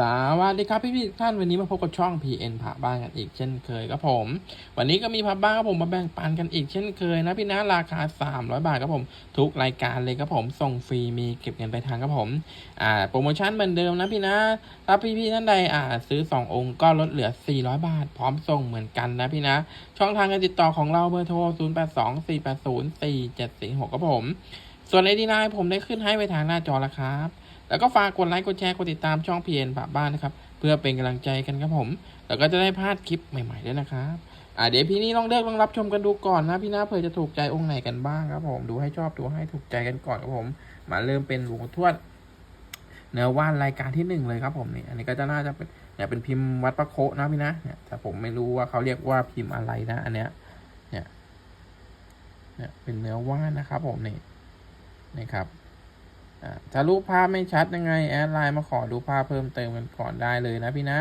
สวัสดีครับพี่พี่ๆท่านวันนี้มาพบกับช่อง PN ผาบ้านกันอีกเช่นเคยครับผม วันนี้ก็มีผาบ้านครับผมมาแบ่งปันกันอีกเช่นเคยนะพี่นะราคา 300 บาทครับผม ทุกรายการเลยครับผมส่งฟรีมีเก็บเงินไปลายทางครับผมอ่าโปรโมชั่นเหมือนเดิมนะพี่นะถ้าพี่พี่ๆท่านใดอ่าซื้อ 2 องค์ก็ลดเหลือ 400 บาท พร้อมส่งเหมือนกันนะพี่นะ ช่องทางการติดต่อของเราเบอร์โทร 082 480 4746ครับผม ส่วนไอดีไลน์ผมได้ขึ้นให้ไว้ทางหน้าจอแล้วครับ แล้วก็ฝากกดไลค์กดแชร์กดติดตามช่องเพียนผาบ้านนะครับ เพื่อเป็นกำลังใจกันครับผม แล้วก็จะได้พลาดคลิปใหม่ๆด้วยนะครับอ่าเดี๋ยวพี่นี่ลองเลือกลองรับชมกันดูก่อนนะพี่นะเผื่อจะถูกใจองค์ไหนกันบ้างครับผมดูให้ชอบดูให้ถูกใจกันก่อนครับผม มาเริ่มเป็นหลวงทวดเนื้อว่านรายการที่หนึ่งเลยครับผมนี่อันนี้ก็จะน่าจะเป็นเนี่ยเป็นพิมพ์วัดประโคนะพี่นะเนี่ยแต่ผมไม่รู้ว่าเขาเรียกว่าพิมพ์อะไรนะ อันเนี้ย เนี่ย เนี่ยเป็นเนื้อว่านนะครับผมนี่นี่ครับ ถ้ารูปภาพไม่ชัดยังไงแอดไลน์มาขอดูภาพเพิ่มเติมกันก่อนได้เลยนะพี่นะ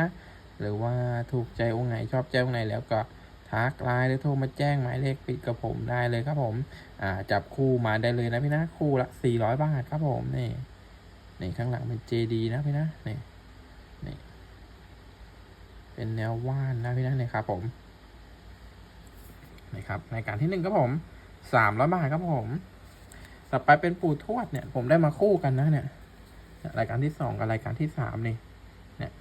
หรือว่าถูกใจองค์ไหนชอบใจองค์ไหนแล้วก็ทักไลน์หรือโทรมาแจ้งหมายเลขปิดกับผมได้เลยครับผมอ่าจับคู่มาได้เลยนะพี่นะคู่ละสี่ร้อยบาทครับผมนี่นี่ข้างหลังเป็น JD นะพี่นะนี่นี่เป็นแนวว่านนะพี่นะนี่ครับผมนี่ครับรายการที่หนึ่งครับผมสามร้อยบาทครับผม ต่อไปเป็นปู่ทวดเนี่ย ผมได้มาคู่กันนะเนี่ยรายการที่สองกับรายการที่สามนี่เนี่ย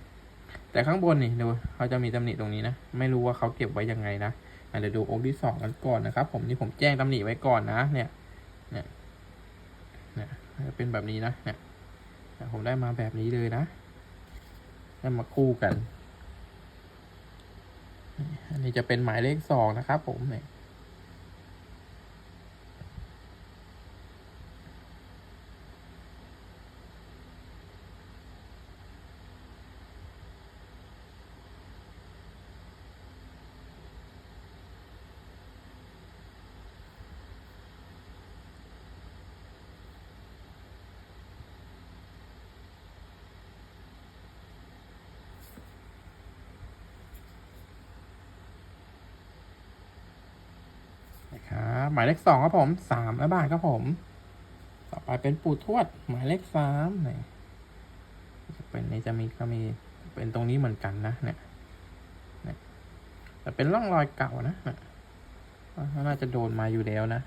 แต่ข้างบนนี่ดูเขาจะมีตำหนิตรงนี้นะไม่รู้ว่าเขาเก็บไว้ยังไงนะเดี๋ยวดูองค์ที่สองกันก่อนนะครับผมนี่ผมแจ้งตำหนิไว้ก่อนนะ เนี่ย เนี่ยเนี่ยจะเป็นแบบนี้นะเนี่ยผมได้มาแบบนี้เลยนะได้มาคู่กัน อันนี้จะเป็นหมายเลขสองนะครับผมเนี่ย หมายเลขสองครับผมสามร้อยบาทครับผม ต่อไปเป็นปู่ทวด หมายเลขสามนี่จะเป็นนี่จะมีก็มีเป็นตรงนี้เหมือนกันนะเนี่ยเนี่ยแต่เป็นร่องรอยเก่านะน่าจะโดนมาอยู่แล้วนะ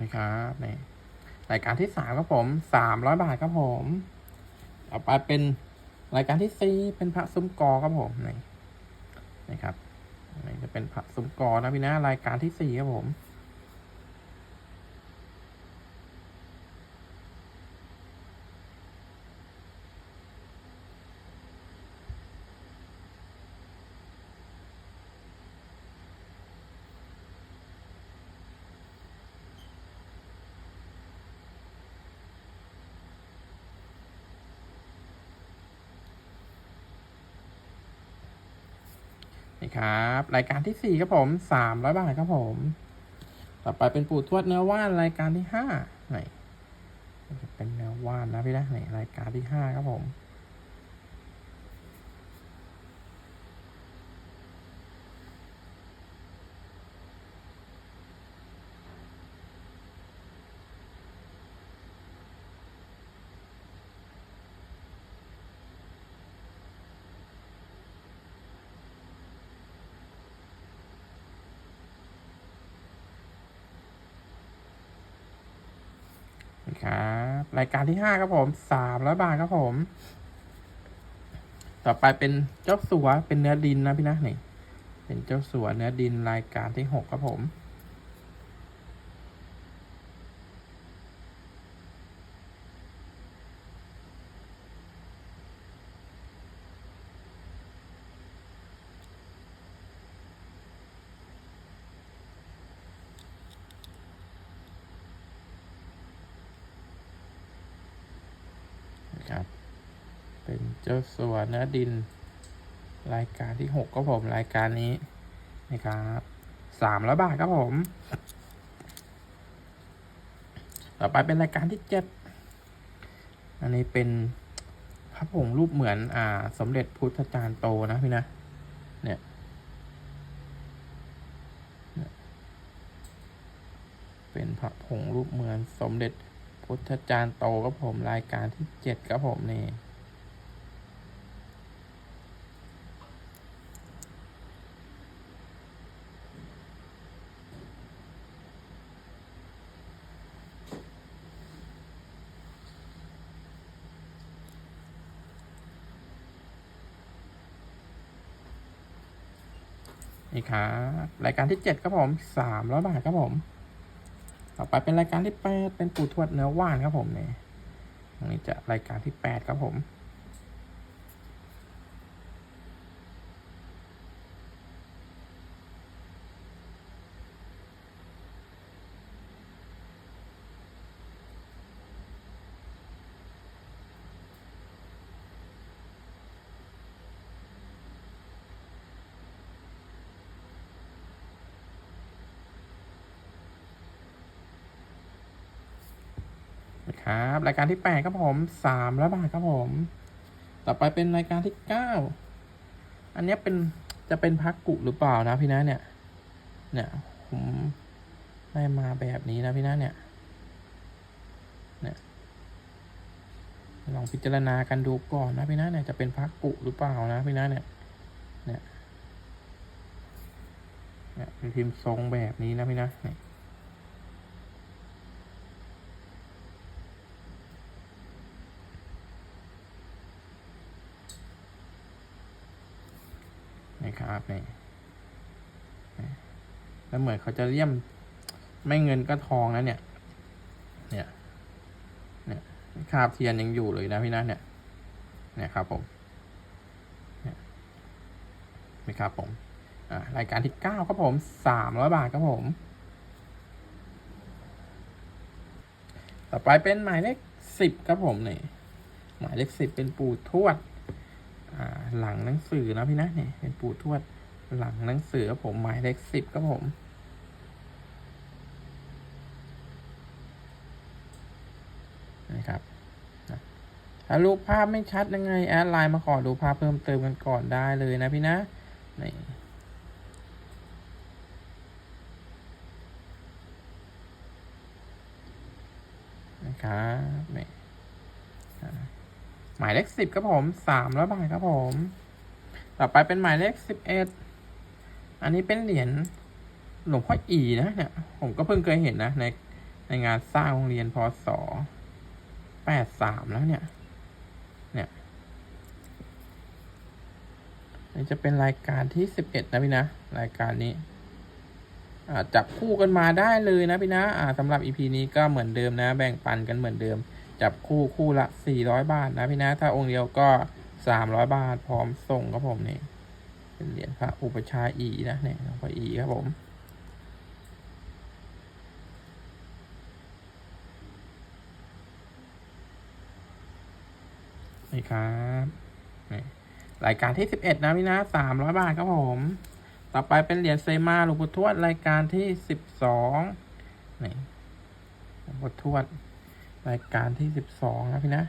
นะครับนี่รายการที่สามครับผมสามร้อยบาทครับผมต่อไปเป็นรายการที่สี่เป็นพระซุ้มกอครับผมนี่นะครับนี่จะเป็นพระซุ้มกอนะพี่นะรายการที่สี่ครับผมี่ครับ รายการที่สี่ครับผมสามร้อยบาทครับผม ต่อไปเป็นปู่ทวดเนื้อว่านรายการที่ห้าไหนจะเป็นเนื้อว่านนะพี่นะไหนรายการที่ห้าครับผม ครับ รายการที่ห้าครับผมสามร้อยบาทครับผม ต่อไปเป็นเจ้าสัวเป็นเนื้อดินนะพี่นะนี่เป็นเจ้าสัวเนื้อดินรายการที่หกครับผม เป็นเจ้าสัวเนื้อดิน รายการที่หกครับผมรายการนี้นะครับสามร้อยบาทครับผม ต่อไปเป็นรายการที่เจ็ดอันนี้เป็นพระผงรูปเหมือน อ่า สมเด็จพุทธจารย์โตนะพี่นะ เนี่ยเป็นพระผงรูปเหมือนสมเด็จพุทธจารย์โตครับผมรายการที่เจ็ดครับผมนี่ ครับรายการที่เจ็ดครับผมสามร้อยบาทครับผม ต่อไปเป็นรายการที่แปดเป็นปูทวดเนื้อว่านครับผมเนี่ยตรงนี้จะรายการที่แปดครับผม นะค รายการที่แปดครับผมสามร้อยบาทครับผม ต่อไปเป็นรายการที่เก้าอันนี้เป็นจะเป็นพักกุหรือเปล่านะพี่นะเนี่ย เนี่ยผมได้มาแบบนี้นะพี่นะเนี่ย เนี่ยลองพิจารณากันดูก่อนนะพี่นะเนี่ยจะเป็นพักกุหรือเปล่านะพี่นะเนี่ย เนี่ยเนี่ยพิมพ์ทรงแบบนี้นะพี่นะเนี่ย นะครับนี่แล้วเหมือนเขาจะเลี่ยมไม่เงินก็ทองนะเนี่ย เนี่ย เนี่ยคาบเทียนยังอยู่เลยนะพี่นะเนี่ย เนี่ยครับผมเนี่ยนี่ครับผมอ่ารายการที่เก้าครับผมสามร้อยบาทครับผม ต่อไปเป็นหมายเลขสิบครับผมนี่หมายเลขสิบเป็นปู่ทวด หลังหนังสือนะพี่นะเนี่ยเป็นปู่ทวดหลังหนังสือครับผมหมายเลขสิบครับผมนะครับถ้ารูปภาพไม่ชัดยังไงแอดไลน์มาขอดูภาพเพิ่มเติมกันก่อนได้เลยนะพี่นะนี่นะครับนี่อ่า หมายเลขสิบครับผมสามร้อยบาทครับผม ต่อไปเป็นหมายเลขสิบเอ็ดอันนี้เป็นเหรียญหลวงพ่ออีนะเนี่ย ผมก็เพิ่งเคยเห็นนะ ในในงานสร้างโรงเรียนพศแปดสามแล้วเนี่ย เนี่ยนี่จะเป็นรายการที่สิบเอ็ดนะพี่นะ รายการนี้จับคู่กันมาได้เลยนะพี่นะอ่าสำหรับ EP นี้ก็เหมือนเดิมนะ แบ่งปันกันเหมือนเดิม จับคู่คู่ละ 400 บาทนะพี่นะ ถ้าองค์เดียวก็ 300 บาท พร้อมส่งครับผมนี่ เป็นเหรียญพระอุปชาย์อีนะเนี่ยพ่ออีครับผมนี่ครับนี่รายการที่ 11 นะพี่นะ 300 บาทครับผม ต่อไปเป็นเหรียญเซมาหลวงปู่ทวดรายการที่ 12นี่หลวงปู่ทวด รายการที่สิบสองนะพี่นะ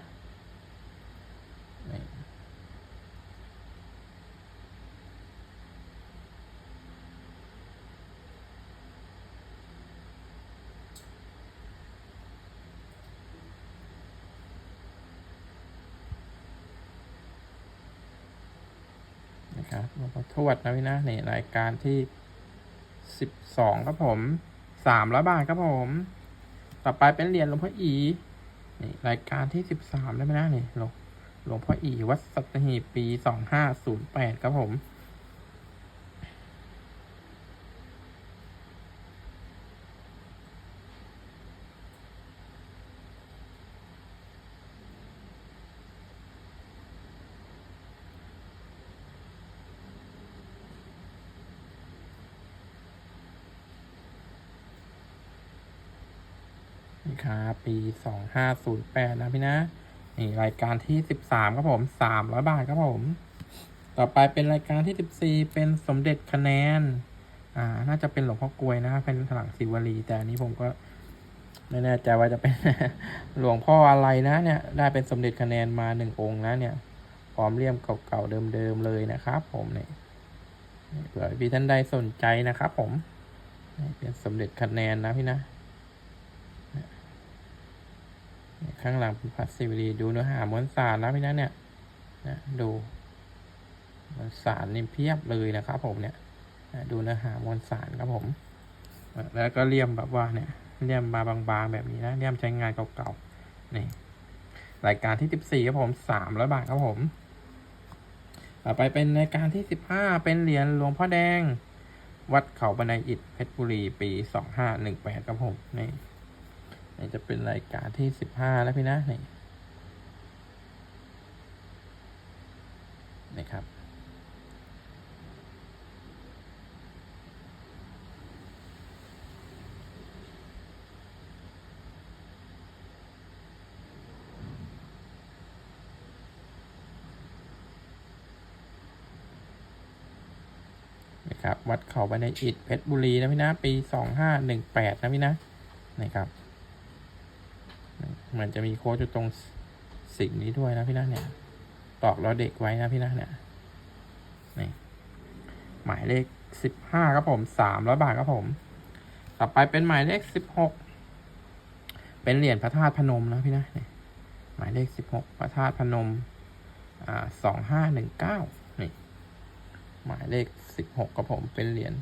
นะครับหลวงพ่อทวดนะพี่นะนี่รายการที่สิบสองครับผมสามร้อยบาทครับผม ต่อไปเป็นเหรียญหลวงพ่ออี นี่รายการที่สิบสามได้ไหมนะนี่หลวงหลวงพ่ออีวัดสัตหีบปีสองห้าศูนย์แปดครับผม ปีสองห้าศูนย์แปดนะพี่นะนี่รายการที่สิบสามครับผมสามร้อยบาทครับผม ต่อไปเป็นรายการที่14เป็นสมเด็จคะแนน อ่า น่าจะเป็นหลวงพ่อกลวยนะครับเป็นถลังศิวลี แต่อันนี้ผมก็ไม่แน่ใจว่าจะเป็นหลวงพ่ออะไรนะเนี่ย ได้เป็นสมเด็จคะแนนมาหนึ่งองค์นะเนี่ยพร้อมเลี่ยมเก่าๆเดิมๆเลยนะครับผมเนี่ยเผื่อพี่ท่านใดสนใจนะครับผมเป็นสมเด็จคะแนนนะพี่นะเนี่ย ข้างหลังเป็นพัดศิวลีดูเนื้อหามวลสารนะพี่นะเนี่ยนะดูมวลสารนี่เพียบเลยนะครับผมเนี่ยนะดูเนื้อหามวลสารครับผม แล้วก็เลี่ยมแบบว่าเนี่ยเลี่ยมมาบางๆแบบนี้นะเลี่ยมใช้งานเก่าๆนี่รายการที่14ครับผม300บาทครับผมต่อไปเป็นรายการที่15เป็นเหรียญหลวงพ่อแดง วัดเขาบันไดอิฐเพชรบุรีปี2518ครับผมนี่ นี่จะเป็นรายการที่15แล้วพี่นะนี่นี่ครับ นะครับ วัดเขาบันไดอิฐเพชรบุรีนะพี่นะ ปี2518นะพี่นะนี่ครับ เหมือนจะมีโค้ดอยู่ตรงสิ่งนี้ด้วยนะพี่นะเนี่ยตอกล้อเด็กไว้นะพี่นะเนี่ยนี่หมายเลขสิบห้าครับผมสามร้อยบาทครับผม ต่อไปเป็นหมายเลขสิบหกเป็นเหรียญพระธาตุพนมนะพี่นะเนี่ยหมายเลขสิบหกพระธาตุพนมอ่าสองห้าหนึ่งเก้านี่หมายเลขสิบหกครับผมเป็นเหรียญ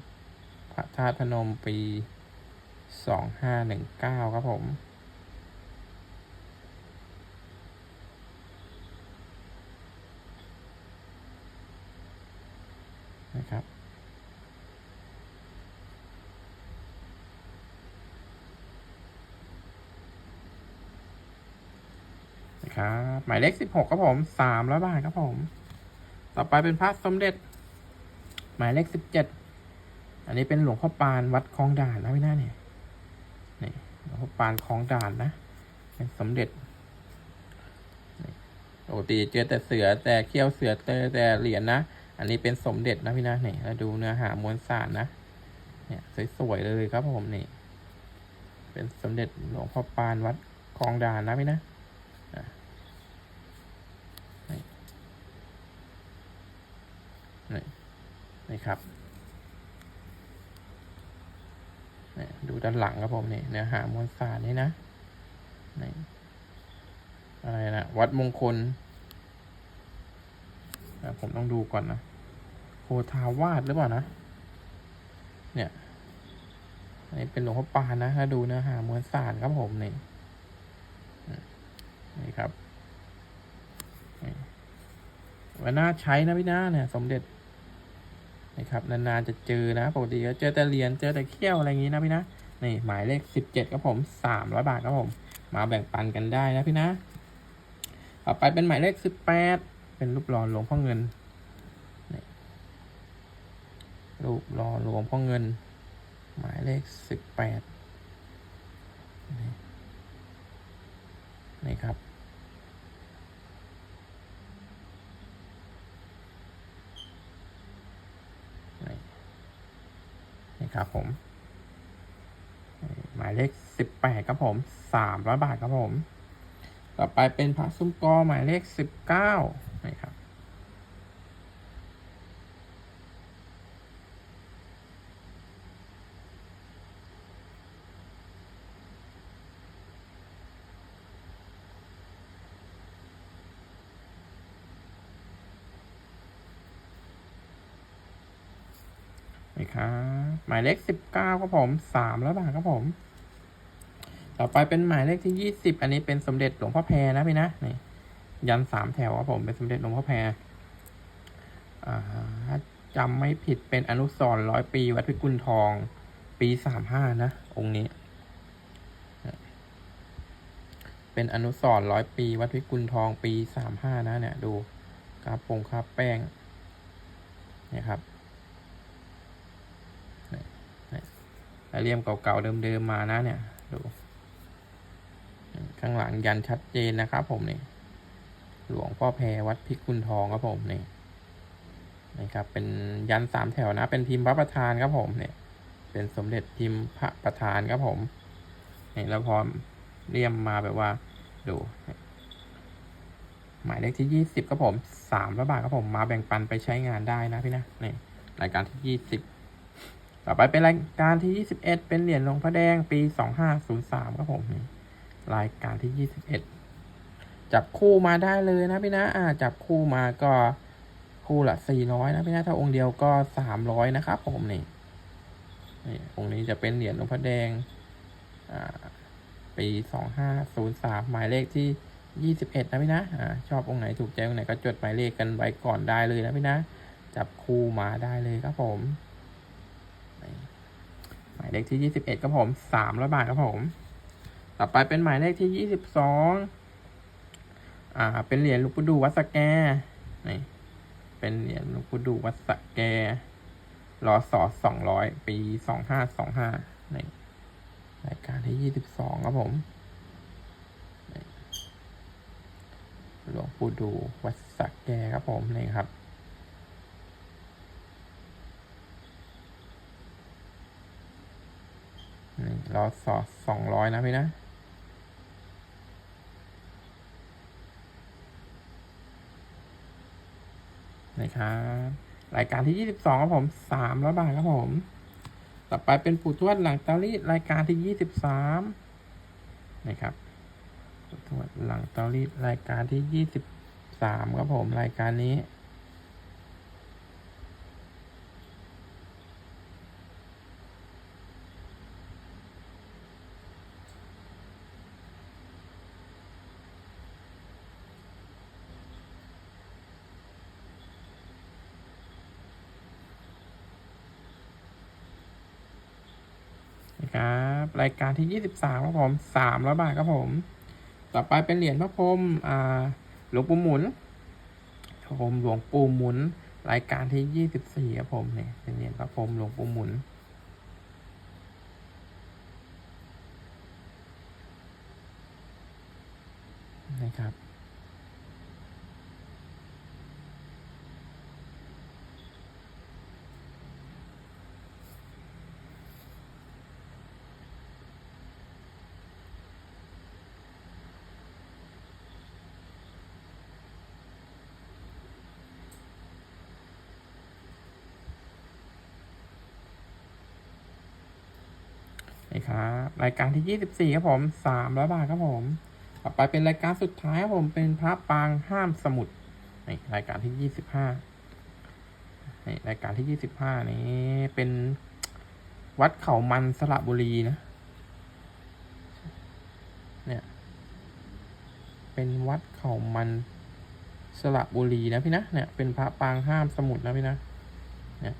พระธาตุพนมปีสองห้าหนึ่งเก้าครับผม นะครับ นะครับหมายเลขสิบหกครับผมสามร้อยบาทครับผม ต่อไปเป็นพระสมเด็จ หมายเลขสิบเจ็ดอันนี้เป็นหลวงพ่อปานวัดคลองด่านนะพี่หน้าเนี่ยนี่หลวงพ่อปานคลองด่านนะเป็นสมเด็จปกติเจอแต่เสือแต่เขี้ยวเสือเจอแต่เหรียญนะ อันนี้เป็นสมเด็จนะพี่นะนี่แล้วดูเนื้อหามวลสารนะ เนี่ยสวยๆเลยครับผมนี่ เป็นสมเด็จหลวงพ่อปานวัดคลองด่านนะพี่นะนี่นี่ครับนี่ดูด้านหลังครับผมนี่เนื้อหามวลสารนี่นะนี่อะไรนะวัดมงคล ผมต้องดูก่อนนะโพธาวาสหรือเปล่านะ เนี่ย อันนี้เป็นหลวงพ่อปานนะ ถ้าดูเนื้อหามวลสารครับผมนี่นี่ครับว่าน่าใช้นะพี่น้าเนี่ย สมเด็จนี่ครับนานๆจะเจอนะปกติก็เจอแต่เหรียญเจอแต่เขี้ยวอะไรอย่างงี้นะพี่นะนี่หมายเลขสิบเจ็ดครับผมสามร้อยบาทครับผม มาแบ่งปันกันได้นะพี่นะต่อไปเป็นหมายเลขสิบแปด เป็นรูปหล่อหลวงพ่อเงินรูปหล่อหลวงพ่อเงิน หมายเลขสิบแปดนี่ครับ นี่ครับผม หมายเลขสิบแปดครับผมสามร้อยบาทครับผม ต่อไปเป็นพระซุ้มกอหมายเลขสิบเก้าีครับหมายเลขสิบเก้าครับผมสามร้อยบาทครับผม ต่อไปเป็นหมายเลขที่ยี่สิบอันนี้เป็นสมเด็จหลวงพ่อแพรนะพี่นะนี่ยันสามแถวครับผมเป็นสมเด็จหลวงพ่อแพรอ่าจำไม่ผิดเป็นอนุสรณ์ร้อยปี วัดพิกุลทองปีสามห้านะ องค์นี้ เป็นอนุสรณ์ร้อยปี วัดพิกุลทองปีสามห้านะเนี่ย ดูกราบปงคราบแป้งเนี่ยครับ เลี่ยมเก่าๆเดิมๆมานะเนี่ยดูข้างหลังยันชัดเจนนะครับผมนี่หลวงพ่อแพรวัดพิกุลทองครับผมนี่นี่ครับเป็นยันสามแถวนะ เป็นพิมพ์พระประธานครับผมเนี่ย เป็นสมเด็จพิมพ์พระประธานครับผมนี่แล้วพอเรียมมาแบบว่าดูหมายเลขที่ยี่สิบครับผมสามร้อยบาทครับผมมาแบ่งปันไปใช้งานได้นะพี่นะนี่รายการที่ยี่สิบ ต่อไปเป็นรายการที่ยี่สิบเอ็ดเป็นเหรียญลงพระแดงปีสองห้าศูนย์สามครับผมนี่รายการที่ยี่สิบเอ็ดจับคู่มาได้เลยนะพี่นะอ่าจับคู่มาก็คู่ละสี่ร้อยนะพี่นะถ้าองค์เดียวก็สามร้อยนะครับผมนี่นี่องค์นี้จะเป็นเหรียญลงพ่อแดงอ่าปีสองห้าศูนย์สามหมายเลขที่ยี่สิบเอ็ดนะพี่นะอ่าชอบองค์ไหนถูกใจองค์ไหนก็จดหมายเลขกันไว้ก่อนได้เลยนะพี่นะ จับคู่มาได้เลยครับผม หมายเลขที่ยี่สิบเอ็ดครับผมสามร้อยบาทครับผม ต่อไปเป็นหมายเลขที่ยี่สิบสองอ่า เป็นเหรียญลวงปู่ดูวัดสแกนี่เป็นเหรียญลวงปู่ดูวัดสแกรอสอสองร้อยปีสองห้าสองห้าในรายการที่ยี่สิบสองครับผมหลวงปู่ดูวัดสักแกครับผมนี่ครับ นี่รอสอสองร้อยนะพี่นะ นะครับ รายการที่ยี่สิบสองครับผมสามร้อยบาทครับผม ต่อไปเป็นปู่ทวดหลังเตารีดรายการที่ยี่สิบสามนะครับปู่ทวดหลังเตารีดรายการที่ยี่สิบสามครับผมรายการนี้ นะค รายการที่ยี่สิบสามครับผมสามร้อยบาทครับผม ต่อไปเป็นเหรียญพระพรหมอ่าหลวงปู่หมุนพระพรหมหลวงปู่หมุน รายการที่ยี่สิบสี่ครับผมเนี่ยเป็นเหรียญพระพรหมหลวงปู่หมุนนะครับ ครับรายการที่ยี่สิบสี่ครับผมสามร้อยบาทครับผม ต่อไปเป็นรายการสุดท้ายครับผมเป็นพระปางห้ามสมุดนี่รายการที่ยี่สิบห้านี่รายการที่ยี่สิบห้านี้เป็นวัดเขามันสระบุรีนะ เนี่ย เป็นวัดเขามันสระบุรีนะพี่นะ เนี่ย เป็นพระปางห้ามสมุดนะพี่นะ เนี่ย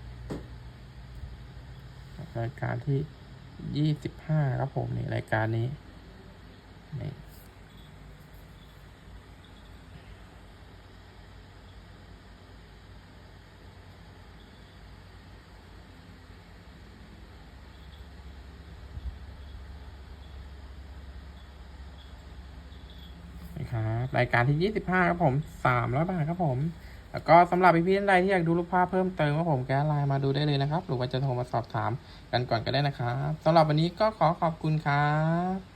รายการที่ ยี่สิบห้าครับผมนี่รายการนี้นี่นะครับรายการที่ยี่สิบห้าครับผมสามร้อยบาทครับผม แล้วก็สำหรับพี่ๆท่านใดที่อยากดูรูปภาพเพิ่มเติมว่าผมแกไลน์มาดูได้เลยนะครับ หรือว่าจะโทรมาสอบถามกันก่อนก็ได้นะครับสำหรับวันนี้ก็ขอขอบคุณครับ